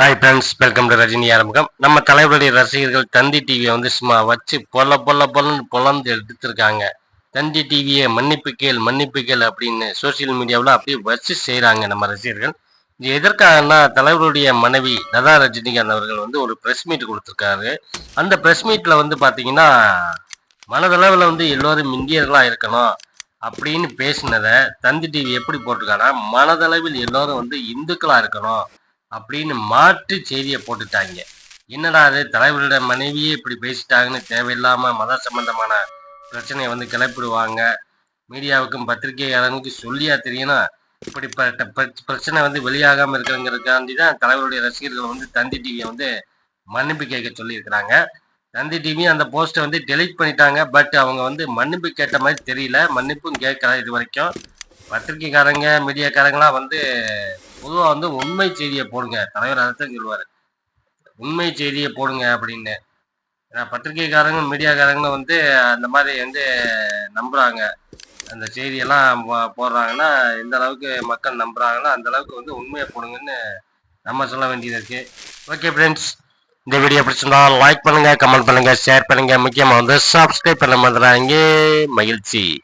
Hi friends welcome to Rajini ஆரம்பகம் நம்ம தலைவருடைய ரசிகர்கள் தந்தி டிவியை வந்து சும்மா வச்சு பொல பொல பொலன்னு பொலந்து எடுத்துருக்காங்க. தந்தி டிவியை மன்னிப்பு கேள் மன்னிப்பு கேள் அப்படின்னு சோஷியல் மீடியாவில் அப்படியே வச்சு செய்கிறாங்க நம்ம ரசிகர்கள். இது எதற்காகனா தலைவருடைய மனைவி லதா ரஜினிகாந்த் அவர்கள் வந்து ஒரு ப்ரெஸ் மீட் கொடுத்துருக்காரு. அந்த ப்ரெஸ் மீட்டில் வந்து பார்த்தீங்கன்னா மனதளவில் வந்து எல்லோரும் இந்தியர்களாக இருக்கணும் அப்படின்னு பேசினதை தந்தி டிவி எப்படி போட்டிருக்காங்கன்னா மனதளவில் எல்லோரும் வந்து இந்துக்களாக இருக்கணும் அப்படின்னு மாற்று செய்தியை போட்டுட்டாங்க. என்னடா அது தலைவரோட மனைவியே இப்படி பேசிட்டாங்கன்னு தேவையில்லாம மத சம்பந்தமான பிரச்சனையை வந்து கிளப்பிடுவாங்க. மீடியாவுக்கும் பத்திரிகையாளர்களுக்கும் சொல்லியா தெரியணும் இப்படிப்பட்ட பிரச்சனை வந்து வெளியாகாம இருக்கிறங்கிறதுக்காண்டி தான் தலைவருடைய ரசிகர்கள் வந்து தந்தி டிவியை வந்து மன்னிப்பு கேட்க சொல்லியிருக்கிறாங்க. தந்தி டிவி அந்த போஸ்ட்டை வந்து டெலீட் பண்ணிட்டாங்க. பட் அவங்க வந்து மன்னிப்பு கேட்ட மாதிரி தெரியல. மன்னிப்பும் கேட்கல இது வரைக்கும். பத்திரிக்கைக்காரங்க மீடியாக்காரங்களாம் வந்து பொதுவாக வந்து உண்மை செய்தியை போடுங்க. தலைவர் அதைத்தான் சொல்லுவார். உண்மை செய்தியை போடுங்க அப்படின்னு. ஏன்னா பத்திரிக்கைக்காரங்க மீடியாக்காரங்களும் வந்து அந்த மாதிரி வந்து நம்புகிறாங்க அந்த செய்தியெல்லாம் போ- போடுறாங்கன்னா எந்த அளவுக்கு மக்கள் நம்புகிறாங்கன்னா அந்த அளவுக்கு வந்து உண்மையை போடுங்கன்னு நம்ம சொல்ல வேண்டியது இருக்குது ஓகே ஃப்ரெண்ட்ஸ் இந்த வீடியோ பிடிச்சிருந்தா லைக் பண்ணுங்கள் கமெண்ட் பண்ணுங்கள் ஷேர் பண்ணுங்கள் முக்கியமாக வந்து சப்ஸ்கிரைப் பண்ண மாதிரி மகிழ்ச்சி.